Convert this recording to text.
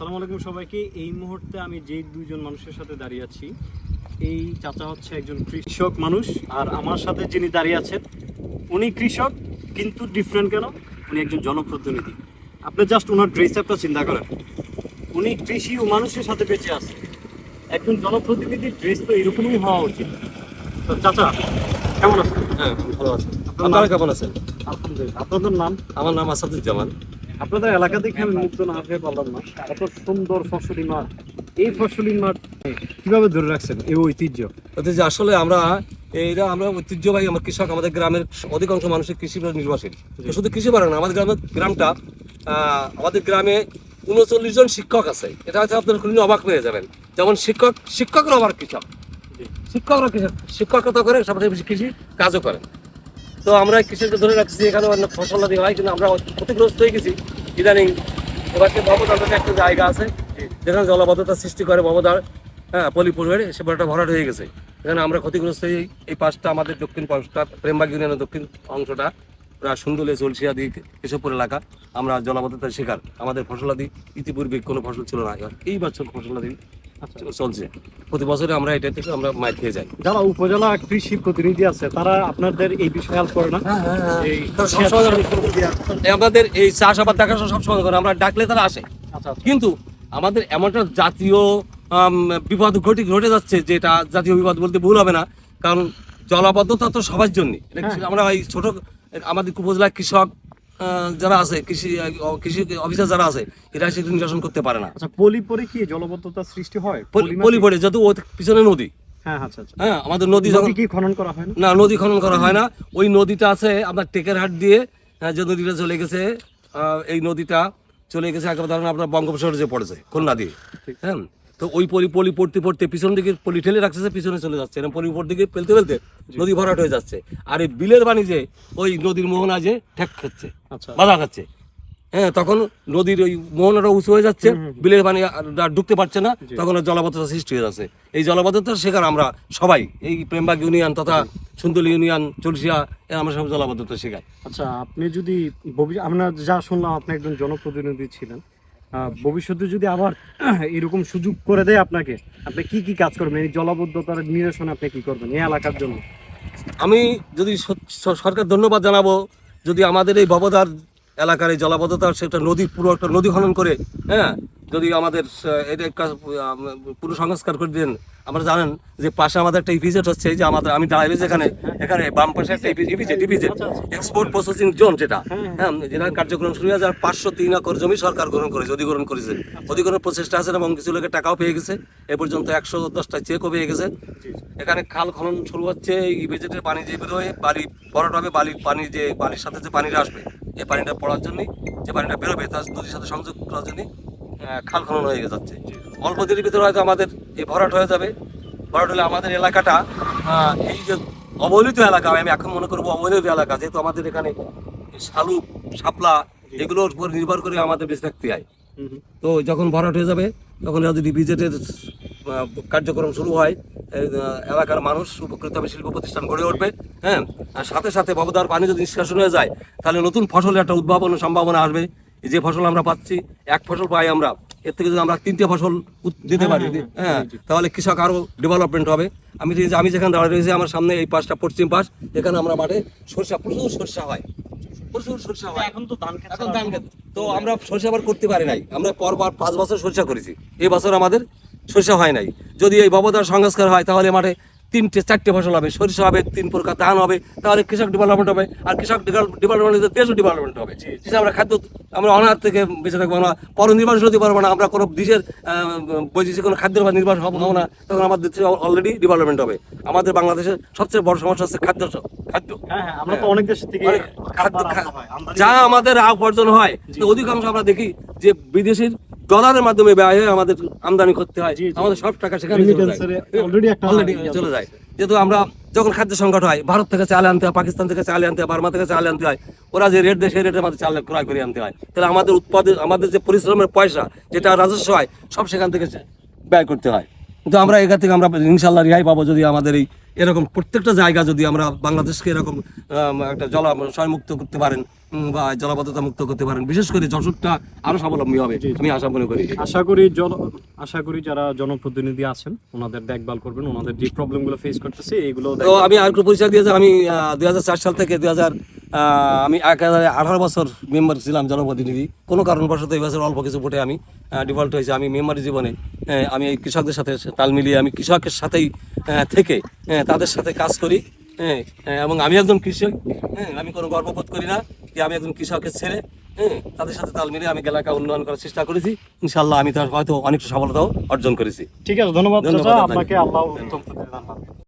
আসসালামু আলাইকুম সবাইকে। এই মুহূর্তে আমি যেই দুইজন মানুষের সাথে দাঁড়িয়ে আছি এই চাচা হচ্ছে একজন কৃষক মানুষ আর আমার সাথে যিনি দাঁড়িয়ে আছেন উনি কৃষক কিন্তু ডিফারেন্ট কেন? উনি একজন জনপ্রতিনিধি। আপনি জাস্ট ওনার ড্রেস আপটা চিন্তা করেন। উনি কৃষি ও মানুষের সাথে বেঁচে আছে। একজন জনপ্রতিনিধির ড্রেস তো এরকমই হওয়া উচিত। তো চাচা কেমন আছেন? হ্যাঁ ভালো আছেন আপনার আপনারা কেমন আছেন? আলহামদুলিল্লাহ। আপনাদের নাম? আমার নাম আসাদুজ্জামান। আপনাদের এলাকা দেখে আমি মুগ্ধ না হয়ে পারলাম না। এত সুন্দর ফসলি মাঠ। এই ফসলি মাঠ কীভাবে ধরে রাখছেন এই ঐতিহ্য? ওতে যে আসলে আমরা এইটা আমরা ঐতিহ্যবাহী আমার কৃষক আমাদের গ্রামের অধিকাংশ মানুষের কৃষি উপর নির্ভরশীল। শুধু কৃষি পারে না আমাদের গ্রামের গ্রামটা আমাদের গ্রামে উনচল্লিশ জন শিক্ষক আছে। এটা হচ্ছে আপনার খুললে অবাক হয়ে যাবেন। যেমন শিক্ষক শিক্ষকরা আবার কৃষক। শিক্ষকরা কৃষক শিক্ষকতা করে সাথে কৃষি কাজও করেন। তো আমরা কৃষিকে ধরে রাখছি এখানে অনেক ফসল হয় কিন্তু আমরা ক্ষতিগ্রস্ত হয়ে গেছি। ইদানিং এবার সে ভবদার নামে একটা জায়গা আছে, যেখানে জলবদ্ধতা সৃষ্টি করে ভবদার হ্যাঁ পলিপুরের সে বড়টা ভরাট হয়ে গেছে। এখানে আমরা ক্ষতিগ্রস্ত হয়ে এই পাশটা আমাদের দক্ষিণ পাশটা প্রেমবাগ ইউনিয়নের দক্ষিণ অংশটা, প্রায় সুন্দলে চলছে আদি কেশবপুর এলাকা। আমরা জলাবদ্ধতার শিকার। আমাদের ফসলাদি ইতিপূর্বে কোনো ফসল ছিল না। এই বছর ফসলাদি চলছে। প্রতি বছরে আমরা এটা থেকে আমরা মাইর খেয়ে যাই। যারা উপজেলা কৃষি প্রতিনিধি আছে তারা আপনাদের এই বিষয়ে হেল্প করে না? সবসময় আমাদের এই চাষাবাদ দেখা সবসময় করে আমরা ডাকলে তারা আসে। আচ্ছা কিন্তু আমাদের এমন একটা জাতীয় বিপদ ঘটে ঘটে যাচ্ছে যেটা জাতীয় বিপদ বলতে ভুল হবে না। কারণ জলাবদ্ধতা তো সবার জন্য আমরা এই ছোট আমাদের উপজেলা কৃষক যারা আছে কৃষি কৃষি অফিসার যারা আছে এরা সেটা নিরসন করতে পারে না। আচ্ছা পলি পরে কি জলবদ্ধতা সৃষ্টি হয়? পলি- যেহেতু ওর পিছনে নদী। হ্যাঁ আচ্ছা আচ্ছা। হ্যাঁ আমাদের নদী যখন খনন করা হয় না? নদী খনন করা হয় না। ওই নদীটা আছে আপনার টেকেরহাট দিয়ে যে নদীটা চলে গেছে আহ, এই নদীটা চলে গেছে একেবারে ধরেন আপনার বঙ্গোপসাগরে যে পড়েছে খুলনা দিয়ে। ঠিক। হ্যাঁ? তো ওই পলি পলি পড়তে পড়তে পিছন দিকে পলি ঠেলে রাখছে পিছনে চলে যাচ্ছে। এরকম পলি উপর দিকে ফেলতে ফেলতে নদী ভরাট হয়ে যাচ্ছে। আর এই বিলের পানি যে ওই নদীর মোহনা যে ঠেক খাচ্ছে আচ্ছা। বাধা খাচ্ছে। হ্যাঁ তখন নদীর ওই মোহনাটা উঁচু হয়ে যাচ্ছে বিলের পানি আর ঢুকতে পারছে না তখন জলাবদ্ধতা সৃষ্টি হয়ে যাচ্ছে। এই জলাবদ্ধতার শিকার আমরা সবাই এই প্রেমবাগ ইউনিয়ন তথা সুন্দর ইউনিয়ন চলসিয়া আমরা সব জলাবদ্ধতার শিকার। আচ্ছা আপনি যদি আমরা যা শুনলাম আপনি একজন জনপ্রতিনিধি ছিলেন। ভবিষ্যতে যদি আবার এরকম সুযোগ করে দেয় আপনাকে, আপনি কি কি কাজ করবেন? এই জলাবদ্ধতার নিরসনে আপনি কি করবেন এই এলাকার জন্য? আমি যদি সরকার ধন্যবাদ জানাব, যদি আমাদের এই ভবদার এলাকার এই জলাবদ্ধতার সেটা নদী, পুরো একটা নদী খনন করে হ্যাঁ যদি আমাদের এটা পুরো সংস্কার করে দেন আমরা জানেন যে পাশে আমাদের একটা ইপিজেট হচ্ছে যে আমাদের, আমি দাঁড়াই রয়েছি এখানে বাম পাশে একটা EPZ EPZ export processing zone যেটা। হ্যাঁ যেটা কার্যক্রম শুরু হয়ে যাওয়ার পাঁচশো তিন একর জমি সরকার গ্রহণ করেছে, অধিগ্রহণ করেছে। অধিগ্রহণের প্রচেষ্টা আছে এবং কিছু লোকের টাকাও পেয়ে গেছে। এ পর্যন্ত একশো দশটা চেকও পেয়ে গেছে। এখানে খাল খনন শুরু হচ্ছে, এই বেজেটের পানি যে বেরোয় বালি ভরাট হবে, বালির পানি যে, বালির সাথে যে পানিটা আসবে এই পানিটা পড়ার জন্যই, যে পানিটা বেরোবে, তার নদীর সাথে সংযোগ করার জন্যই। খাল খনন হয়ে যাচ্ছে। অল্প দিনের ভিতরে হয়তো আমাদের এই ভরাট হয়ে যাবে। ভরাট হলে আমাদের এলাকাটা এই যে অবহেলিত এলাকা আমি এখন মনে করব অবহেলিত এলাকা যেহেতু আমাদের এখানে শালুক শাপলা এগুলোর উপর নির্ভর করে আমাদের বেঁচে থাকতে হয়। তো যখন ভরাট হয়ে যাবে তখন যদি বিজেটের কার্যক্রম শুরু হয় এলাকার মানুষ উপকৃত হবে শিল্প প্রতিষ্ঠান গড়ে উঠবে হ্যাঁ? আর সাথে সাথে বাবুদার পানি যদি নিষ্কাশন হয়ে যায় তাহলে নতুন ফসলের একটা উদ্ভাবন সম্ভাবনা আসবে। যে ফসল আমরা পাচ্ছি এক ফসল পাই আমরা এর থেকে যদি আমরা তিনটে ফসল দিতে পারি হ্যাঁ তাহলে কৃষক আরও ডেভেলপমেন্ট হবে। আমি যে- আমি যেখানে দাঁড়িয়ে রয়েছি আমার সামনে এই পাশটা পশ্চিম পাশ এখানে আমরা মাঠে সরষা প্রচুর সরষা হয়। প্রচুর সরষা হয়। এখন তো ধান এখন ধান তো আমরা সরষে আবার করতে পারি নাই। আমরা পরবার পাঁচ বছর সরষা করেছি। এই বছর আমাদের সরষা হয় নাই। যদি এই ভবদার সংস্কার হয় তাহলে মাঠে তিনটে চারটে ফসল হবে সরিষা হবে তিন প্রকার ধান হবে তাহলে কৃষক ডেভেলপমেন্ট হবে আর কৃষক ডেভেলপমেন্ট দেশও ডেভেলপমেন্ট হবে। সেটা আমরা খাদ্য আমরা অনাহার থেকে বেঁচে থাকব না পর নির্ভরশীল হতে পারব না আমরা কোনো দেশের বৈদেশিক কোনো খাদ্যের উপর নির্ভর হব না তখন আমাদের দেশে অলরেডি ডেভেলপমেন্ট হবে। আমাদের বাংলাদেশের সবচেয়ে বড় সমস্যা হচ্ছে খাদ্য খাদ্য। হ্যাঁ হ্যাঁ আমরা তো অনেক দেশ থেকে খাদ্য যা আমাদের উপার্জন হয়। অধিকাংশ আমরা দেখি যে বিদেশির ডলারের মাধ্যমে ব্যয় হয়ে আমাদের আমদানি করতে হয়। আমাদের সব টাকা সেখানে যায়। চলে যায়। যেহেতু আমরা যখন খাদ্য সংকট হয় ভারত থেকে চাল আনতে হয় পাকিস্তান থেকে চাল আনতে হয় বার্মা থেকে চাল আনতে হয় ওরা যে রেট দেয় সেই রেটের মাধ্যমে চাল ক্রয় করে আনতে হয়। তাহলে আমাদের উৎপাদন আমাদের যে পরিশ্রমের পয়সা যেটা রাজস্ব হয় সব সেখান থেকে ব্যয় করতে হয়। কিন্তু আমরা এখান থেকে আমরা ইনশাল্লাহ রেহাই পাবো যদি আমাদের এই এরকম প্রত্যেকটা জায়গা যদি আমরা বাংলাদেশকে এরকম একটা জলাশয় মুক্ত করতে পারেন বা জলাবদ্ধতা মুক্ত করতে পারেন। বিশেষ করে যশোরটা আরও স্বাবলম্বী হবে আমি আশা মনে করি। আশা করি জন আশা করি যারা জনপ্রতিনিধি আছেন ওনাদের দেখভাল করবেন ওনাদের যে প্রবলেমগুলো ফেস করতেছে এগুলো তো আমি আর একটু পরিচয় দিয়েছি আমি দুই হাজার চার সাল থেকে দুই হাজার আমি এক হাজার আঠারো বছর মেম্বার ছিলাম জনপ্রতিনিধি। কোনো কারণবশত এই বছর অল্প কিছু ভোটে আমি ডিফল্ট হয়েছে। আমি মেম্বারি জীবনে আমি এই কৃষকদের সাথে তাল মিলিয়ে আমি কৃষকের সাথেই থেকে তাদের সাথে কাজ করি হ্যাঁ এবং আমি একজন কৃষক হ্যাঁ আমি কোনো গর্ববোধ করি না যে আমি একজন কৃষকের ছেলে হ্যাঁ তাদের সাথে তাল মিলিয়ে আমি এলাকা উন্নয়ন করার চেষ্টা করেছি। ইনশাল্লাহ আমি তার হয়তো অনেক সফলতাও অর্জন করেছি। ঠিক আছে ধন্যবাদ। আপনাকে। আল্লাহ